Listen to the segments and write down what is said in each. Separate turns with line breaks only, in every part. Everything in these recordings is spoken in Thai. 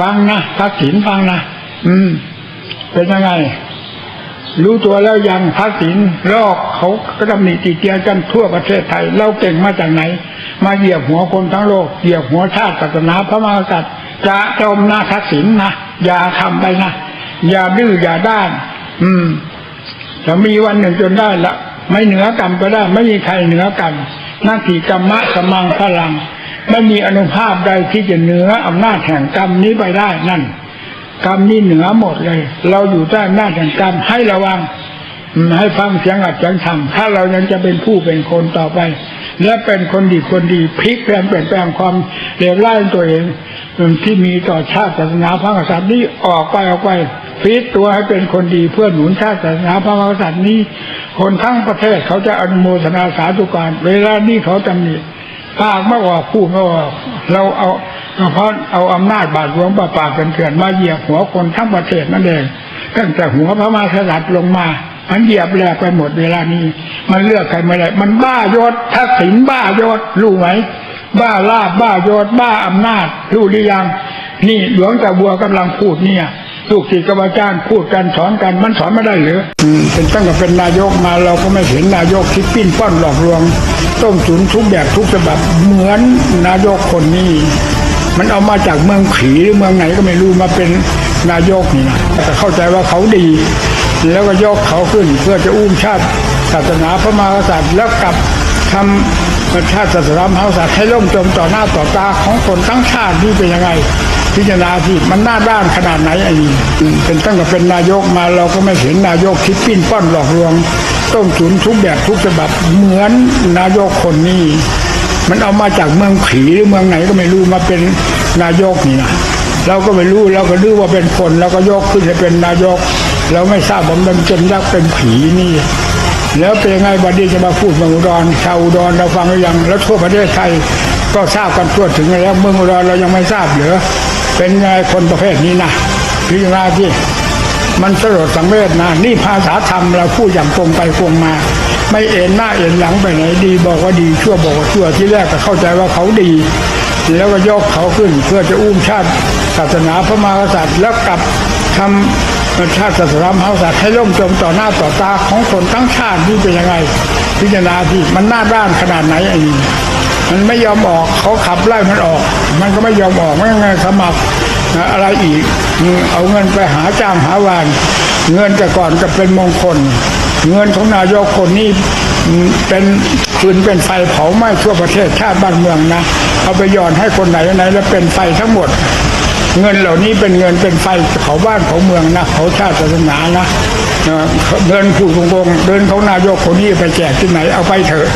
ฟังนะทักษิณฟังนะอืม เป็นยังไง รู้ตัวแล้วยังทักษิณโลกเขาก็ตำหนิติเตียนกันทั่วประเทศไทย เราเก่งมาจากไหน มาเหยียบหัวคนทั้งโลกเหยียบหัวชาติศาสนาพระมหากษัตริย์จะจมหนะทักษิณนะอย่าทำไปนะอย่าดื้ออย่าด้าน อืมจะมีวันหนึ่งจนได้ละไม่เหนือกรรมก็ได้ ไม่มีใครเหนือกรรมหน้าที่กรรมะสมังพลัง ไม่มีอนุภาพใดที่จะเหนืออำนาจแห่งกรรมนี้ไปได้นั่น กรรมนี่เหนือหมดเลย เราอยู่ใต้อำนาจแห่งกรรมให้ระวังให้ฟังเสียงอัดเสียงธรรมถ้าเรายังจะเป็นผู้เป็นคนต่อไป และเป็นคนดีคนดีพลิกแปลงเปลี่ยนแปลงความเลวร้ายตัวเองที่มีต่อชาติศาสนาพระมหากษัตริย์นี้ออกไปออกไปพลิกตัวให้เป็นคนดีเพื่อหนุนชาติศาสนาพระมหากษัตริย์นี้ คนทั้งประเทศเขาจะอนุโมทนาสาธุการเวลานี้เขาตำหนิ ปาไม่ออกพูดไม่ออกเราเอาเพราะเอาอำนาจบาดหลวงป่าป่ากเถื่อนมาเหยียบหัวคนทั้งประเทศนั่นเองตั้งแต่หัวพระมากษัตริย์ลงมามันเหยียบแหลกไปหมดเวลานี้ มันเลือกใครไม่ได้มันบ้ายศทักษิณบ้ายศรู้ไหมบ้าลาบบ้ายศบ้าอำนาจรู้หรือยัง นี่หลวงตาบัวกำลังพูดเนี่ย ลูกศิษย์กับอาจารพูดกันสอนกันมันสอนไม่ได้หรือเป็นตั้งแต่เป็นนายกมาเราก็ไม่เห็นนายกที่ปิ้นป้อนหลอกลวง ต้มฉุนทุกแบบทุกฉบับเหมือนนายกคนนี้มันเอามาจากเมืองผีหรือเมืองไหนก็ไม่รู้มาเป็นนายกนี่นะแต่เข้าใจว่าเขาดี แล้วก็ยกเขาขึ้นเพื่อจะอุ้มชาติศาสนาพระมหากษัตริย์แล้วกลับทำชาติศาสนาพระมหากษัตริย์ให้ล่มจมต่อหน้าต่อตาของคนทั้งชาตินี่เป็นยังไง พิจารณาที่มันหน้าด้านขนาดไหนไอ้นี่เป็นตั้งแต่เป็นนายกมาเราก็ไม่เห็นนายกที่ปิ้นป้อนหลอกลวง ต้มฉุนทุกแบบทุกฉบับเหมือนนายกคนนี้ มันเอามาจากเมืองผีหรือเมืองไหนก็ไม่รู้มาเป็นนายกนี่นะเราก็ไม่รู้เราก็รู้ว่าเป็นคนเราก็ยกขึ้นให้เป็นนายก เราไม่ทราบว่ามันเป็นยักษ์เป็นผีนี่ แล้วเป็นไงบัดนี้จะมาพูดเมืองอุดรชาวอุดรเราฟังหรือยังแล้วทั่วประเทศไทยก็ทราบกันทั่วถึงแล้วเมืองอุดรเรายังไม่ทราบเหรอ เป็นไงคนประเภทนี้นะพิจารณาที่มันสลดสังเวชนะ นี่ภาษาธรรมเราพูดอย่างตรงไปตรงมา ไม่เอ็นหน้าเอ็นหลังไปไหนดีบอกว่าดีชั่วบอกว่าชั่วที่แรกก็เข้าใจว่าเขาดี แล้วก็ยกเขาขึ้นเพื่อจะอุ้มชาติศาสนาพระมหากษัตริย์แล้วกลับทำชาติศาสนาพระมหากษัตริย์ให้ล่มจมต่อหน้าต่อตาของคนทั้งชาตินี่เป็นยังไงพิจารณาที่มันหน้าด้านขนาดไหนไอ้นี่ มันไม่ยอมออกเขาขับไล่มันออก มันก็ไม่ยอมออกไม่งั้นสมัครอะไรอีก เอาเงินไปหาจ้างหาวาน เงินแต่ก่อนก็เป็นมงคล เงินของนายกคนนี้เป็นฟืนเป็นไฟเผาไหม้ทั่วประเทศชาติบ้านเมืองนะเอาไปย่อนให้คนไหนไหนแล้วเป็นไฟทั้งหมด เงินเหล่านี้เป็นเงินเป็นไฟเผาบ้านเผาเมืองนะเผาชาติศาสนานะเอ่อเดินผู้ตรงเดินเของนายกคนนี้ไปแจกที่ไหนเอาไปเถอะ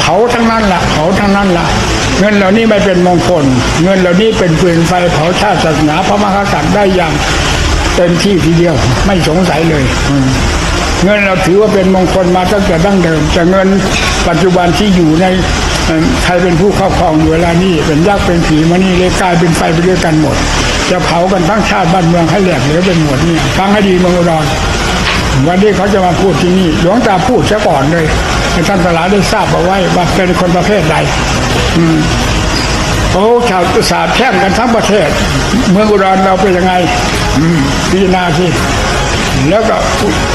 เผาทั้งนั้นละเผาทั้งนั้นละเงินเหล่านี้ไม่เป็นมงคล เงินเหล่านี้เป็นปืนไฟเผาชาติศาสนาพระมหากษัตริย์ได้อย่างเต็มที่ทีเดียว ไม่สงสัยเลยเงินเราถือว่าเป็นมงคลมาตั้งแต่ดั้งเดิมแต่เงินปัจจุบันที่อยู่ในใครเป็นผู้ครอบครองอยู่เวลานี้เป็นยักษ์เป็นผีมานี่เลยกลายเป็นไฟไปด้วยกันหมด จะเผากันทั้งชาติบ้านเมืองให้แหลกเหลวเป็นหมดเนี่ยฟังให้ดีเมืองอุดรวันนี้เขาจะมาพูดที่นี่หลวงตาพูดซะก่อนเลย ให้ท่านตลาดได้ทราบเอาไว้ว่าเป็นคนประเภทใดอืมโอ้ชาวสาบแช่งกันทั้งประเทศ เมืองอุดรเราเป็นยังไงพิจารณาสิแล้วก็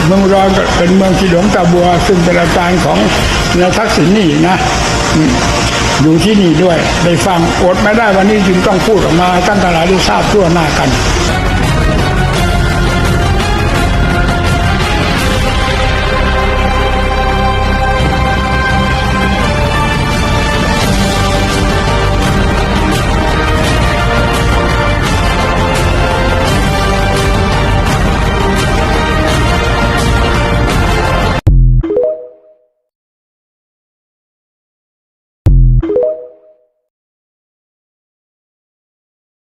เมืองอุดรก็เป็นเมืองที่หลวงตาบัว ซึ่งเป็นอาจารย์ของนายทักษิณนี่นะอยู่ที่นี่ด้วยได้ฟังอดไม่ได้วันนี้จึงต้องพูดออกมาให้ท่านตลาดได้ทราบทั่วหน้ากัน